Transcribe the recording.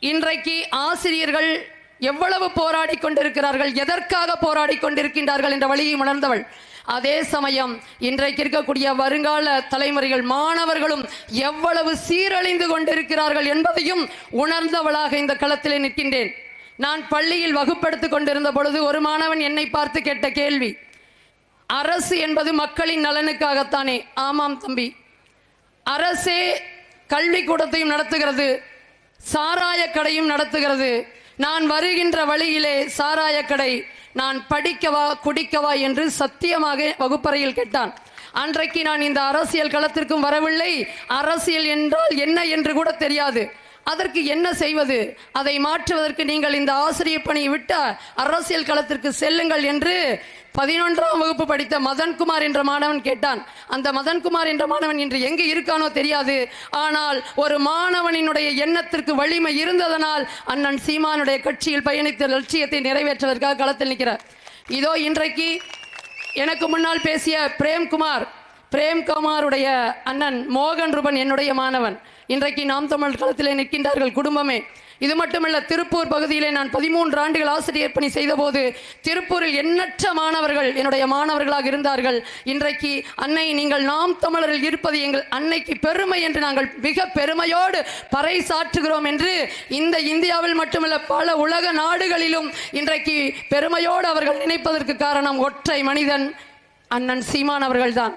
இன்றைக்கு ஆசிரியர்கள் எவ்வளவு போராடி கொண்டிருக்கிறார்கள் எதற்காக போராடி கொண்டிருக்கின்றார்கள் என்ற வழியை உணர்ந்தவள். அதே சமயம் இன்றைக்கு இருக்கக்கூடிய வருங்கால தலைமுறைகள் மாணவர்களும் எவ்வளவு சீரழிந்து கொண்டிருக்கிறார்கள் என்பதையும் உணர்ந்தவளாக இந்த களத்தில் நிற்கின்றேன். நான் பள்ளியில் வகுப்படுத்திக் கொண்டிருந்த பொழுது ஒரு மாணவன் என்னை பார்த்து கேட்ட கேள்வி அரசு என்பது மக்களின் நலனுக்காகத்தானே? ஆமாம் தம்பி. அரசே கல்விக்கூடத்தையும் நடத்துகிறது. சாராய கடையும் நடத்துகிறது. நான் வருகின்ற வழியிலே சாராய கடை நான் படிக்கவா குடிக்கவா என்று சத்தியமாக வகுப்பறையில் கேட்டான். அன்றைக்கு நான் இந்த அரசியல் களத்திற்கும் வரவில்லை. அரசியல் என்றால் என்ன என்று கூட தெரியாது. அதற்கு என்ன செய்வது? அதை மாற்றுவதற்கு நீங்கள் இந்த ஆசிரியர் பணியை விட்ட அரசியல் களத்திற்கு செல்லுங்கள் என்று பதினொன்றாம் வகுப்பு படித்த மதன்குமார் என்ற மாணவன் கேட்டான். அந்த மதன்குமார் என்ற மாணவன் இன்று எங்கு இருக்கானோ தெரியாது. ஆனால் ஒரு மாணவனினுடைய எண்ணத்திற்கு வலிமை இருந்ததனால் அண்ணன் சீமானுடைய கட்சியில் பயணித்த லட்சியத்தை நிறைவேற்றுவதற்காக களத்தில் நிற்கிறார். இதோ இன்றைக்கு எனக்கு முன்னால் பேசிய பிரேம்குமார் பிரேம்குமாருடைய அண்ணன் மோகன் ரூபன் என்னுடைய மாணவன். இன்றைக்கு நாம் தமிழ் களத்திலே நிற்கின்றார்கள் குடும்பமே. இது மட்டுமல்ல திருப்பூர் பகுதியிலே நான் பதிமூன்று ஆண்டுகள் ஆசிரியர் பணி செய்தபோது திருப்பூரில் எண்ணற்ற மாணவர்கள் என்னுடைய மாணவர்களாக இருந்தார்கள். இன்றைக்கு அன்னை நீங்கள் நாம் தமிழரில் இருப்பது எங்கள் அன்னைக்கு பெருமை என்று நாங்கள் மிக பெருமையோடு பறைசாற்றுகிறோம் என்று இந்த இந்தியாவில் மட்டுமல்ல பல உலக நாடுகளிலும் இன்றைக்கு பெருமையோடு அவர்கள் நினைப்பதற்கு காரணம் ஒற்றை மனிதன் அண்ணன் சீமான் அவர்கள்தான்.